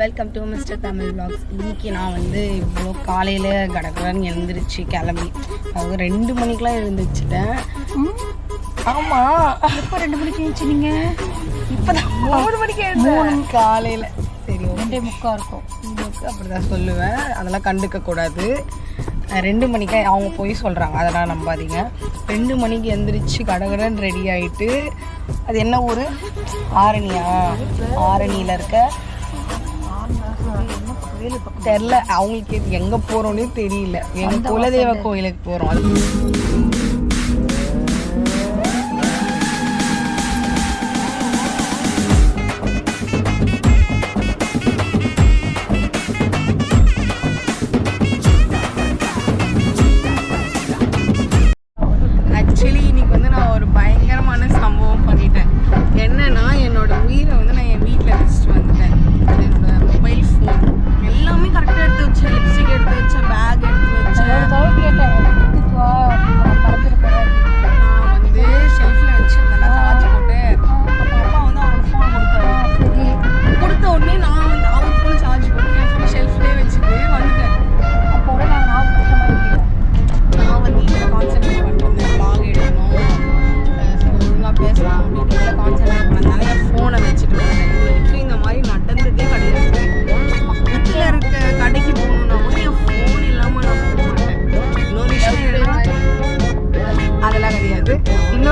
Welcome to mister Tamil vlogs. இன்னைக்கு நான் வந்து இவ்வளோ காலையில் கடற்கரன்னு எழுந்திரிச்சு கிளம்பி. அதாவது ரெண்டு மணிக்கெலாம் எழுந்திரிச்சிட்டேன். ஆமாம் எப்போ ரெண்டு மணிக்கு எழுந்துச்சினீங்க இப்போ தான் மூணு மணிக்கு மூணு காலையில். சரி ரெண்டே முக்கா இருக்கும். அப்படி தான் சொல்லுவேன். அதெல்லாம் கண்டுக்க கூடாது. அஹ் ரெண்டு மணிக்கு அவங்க போய் சொல்கிறாங்க அதெல்லாம் நம்பாதீங்க. ரெண்டு மணிக்கு எந்திரிச்சு கடகடன் ரெடி ஆகிட்டு அது என்ன ஊர்? ஆரணியா. ஆரணியில் இருக்க தெரில அவங்களுக்கு எங்கே போகிறோன்னே தெரியல. எங்கள் குலதெய்வ கோயிலுக்கு போகிறோம் அது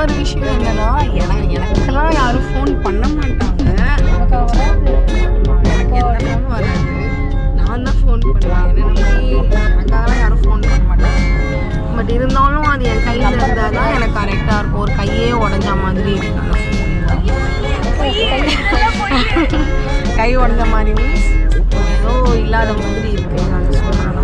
இன்னொரு விஷயம் என்னன்னா எனக்கு எனக்கெல்லாம் யாரும் ஃபோன் பண்ண மாட்டாங்க. எனக்கு வராது எனக்கு ஃபோன் வராது. நான் தான் ஃபோன் பண்ணுவேன். என்ன எனக்காகலாம் யாரும் ஃபோன் பண்ண மாட்டாங்க. பட் இருந்தாலும் அது என் கையில் இருந்தால் தான் எனக்கு கரெக்டாக இருக்கும். ஒரு கையே உடஞ்ச மாதிரி இருக்கும். கை உடஞ்ச மாதிரி மீன்ஸ் ஏதோ இல்லாத மாதிரி இருக்கு. நான் சொல்கிறேன்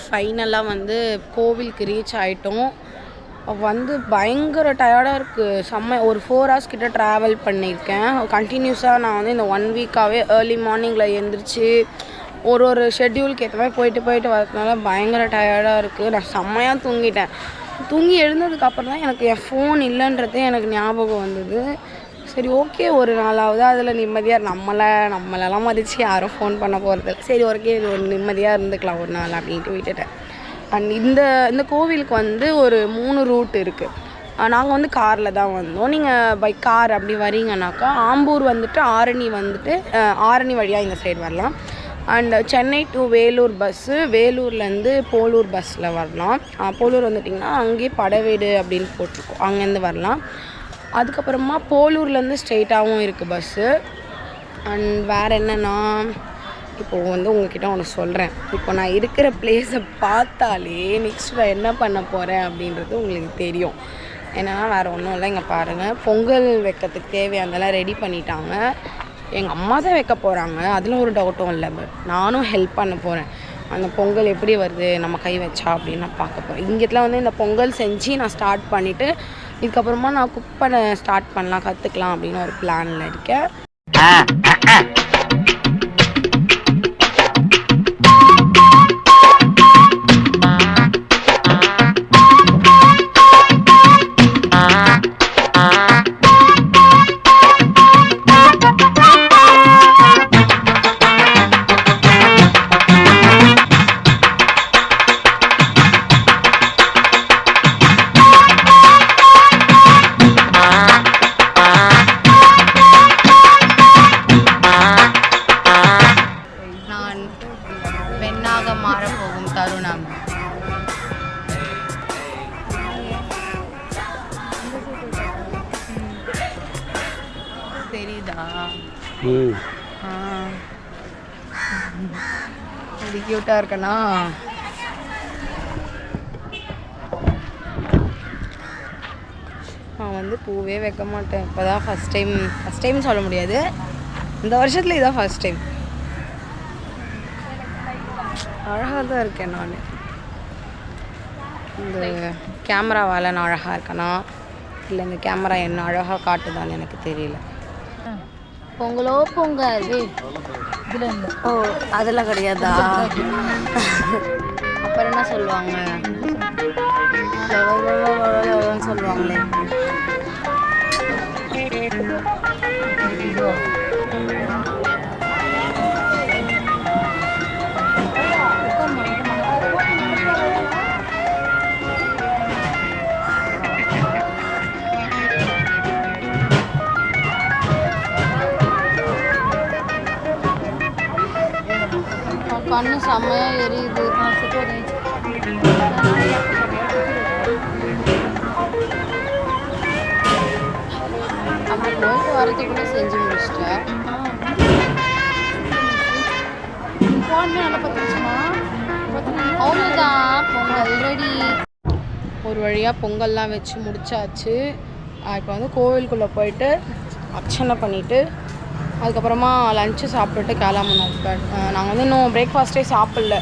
ஃபைனலாக வந்து கோவிலுக்கு ரீச் ஆகிட்டோம் வந்து பயங்கர டயர்டாக இருக்குது செம்ம ஒரு ஃபோர் ஹவர்ஸ் கிட்டே ட்ராவல் பண்ணியிருக்கேன். கண்டினியூஸாக நான் வந்து இந்த ஒன் வீக்காகவே ஏர்லி மார்னிங்கில் எழுந்திரிச்சு ஒரு ஒரு ஷெட்யூலுக்கு ஏற்ற மாதிரி போயிட்டு போயிட்டு வரதுனால பயங்கர டயர்டாக இருக்குது நான் செம்மையாக தூங்கிட்டேன். தூங்கி எழுந்ததுக்கப்புறம் தான் எனக்கு என் ஃபோன் இல்லைன்றதே எனக்கு ஞாபகம் வந்தது. சரி ஓகே ஒரு நாளாவது அதில் நிம்மதியாக நம்மளை நம்மளெல்லாம் மதித்து யாரும் ஃபோன் பண்ண போகிறது சரி ஓகே இது ஒரு நிம்மதியாக இருந்துக்கலாம் ஒரு நாள் அப்படின்ட்டு விட்டுட்டேன். அண்ட் இந்த இந்த கோவிலுக்கு வந்து ஒரு மூணு ரூட் இருக்குது நாங்கள் வந்து காரில் தான் வந்தோம். நீங்கள் பை கார் அப்படி வரீங்கனாக்கா ஆம்பூர் வந்துட்டு ஆரணி வந்துட்டு ஆரணி வழியாக இந்த சைடு வரலாம். And Chennai to Vellore bus வேலூர்லேருந்து Polur பஸ்ஸில் வரலாம். போலூர் வந்துட்டிங்கன்னா அங்கேயே படவேடு அப்படின்னு போட்டிருக்கோம். அங்கேருந்து வரலாம். அதுக்கப்புறமா போலூர்லேருந்து ஸ்ட்ரெயிட்டாகவும் இருக்குது பஸ்ஸு அண்ட் வேறு என்னென்னா இப்போது வந்து உங்ககிட்ட ஒன்று சொல்கிறேன் இப்போ நான் இருக்கிற பிளேஸை பார்த்தாலே நெக்ஸ்ட் நான் என்ன பண்ண போகிறேன் அப்படின்றது உங்களுக்கு தெரியும். என்னென்னா வேறு ஒன்றும் இல்லை இங்கே பாருங்கள் பொங்கல் வைக்கிறதுக்கு தேவையானதெல்லாம் ரெடி பண்ணிட்டாங்க. எங்கள் அம்மா தான் வைக்க போகிறாங்க அதில் ஒரு டவுட்டும் இல்லை பட் நானும் ஹெல்ப் பண்ண போகிறேன் அந்த பொங்கல் எப்படி வருது நம்ம கை வச்சா அப்படின்னு நான் பார்க்க போகிறேன் இங்கேத்துல வந்து இந்த பொங்கல் செஞ்சு நான் ஸ்டார்ட் பண்ணிவிட்டு இதுக்கப்புறமா நான் குக் பண்ண ஸ்டார்ட் பண்ணலாம் கற்றுக்கலாம் அப்படின்னு ஒரு பிளானில் இருக்கேன். பெண்ணாக மாறப்போகும் தருணம். தெரியுதா? இது க்யூட்டாக இருக்கனா? நான் வந்து பூவே வைக்க மாட்டேன். இப்போ தான் ஃபஸ்ட் டைம் ஃபஸ்ட் டைம் சொல்ல முடியாது. இந்த வருஷத்தில் இதான் ஃபஸ்ட் டைம் அழகாக தான் இருக்கேன் நான். இந்த கேமராவால் நான் அழகாக இருக்கேனா? இல்லை இந்த கேமரா என்ன அழகாக காட்டுதான்னு எனக்கு தெரியல. பொங்கலோ பொங்கல் இதில் இல்லை ஓ அதெல்லாம் கிடையாதா? அப்புறம் என்ன சொல்லுவாங்க? சொல்லுவாங்களே. இதோ கண்ணு செம்மையாக எரியுது. அப்படி போயிட்டு வரதுக்குள்ளே செஞ்சு முடிச்சிட்டேன் ஃபோன் நல்லா அவ்வளோதான் பொங்கல் ரெடி ஒரு வழியாக பொங்கல்லாம் வச்சு முடிச்சாச்சு. இப்போ வந்து கோவிலுக்குள்ளே போயிட்டு அர்ச்சனை பண்ணிவிட்டு அதுக்கப்புறமா லஞ்சு சாப்பிட்டுட்டு கிளம்பணும். பட் நாங்கள் வந்து இன்னும் பிரேக்ஃபாஸ்ட்டே சாப்பிடல.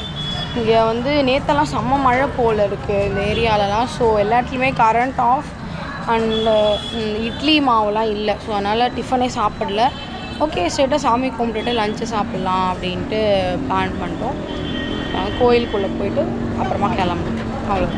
இங்கே வந்து நேற்றெல்லாம் செம்ம மழை போல் இருக்குது இந்த ஏரியாலலாம். ஸோ எல்லா இடத்துலையுமே கரண்ட் ஆஃப் அண்டு இட்லி மாவுலாம் இல்லை. ஸோ அதனால் டிஃபனே சாப்பிடல. ஓகே ஸ்ட்ரெயிட்டாக சாமி கும்பிட்டுட்டு லஞ்சு சாப்பிட்லாம் அப்படின்ட்டு பிளான் பண்ணிட்டோம். கோயிலுக்குள்ளே போயிட்டு அப்புறமா கிளம்பணும் அவ்வளோ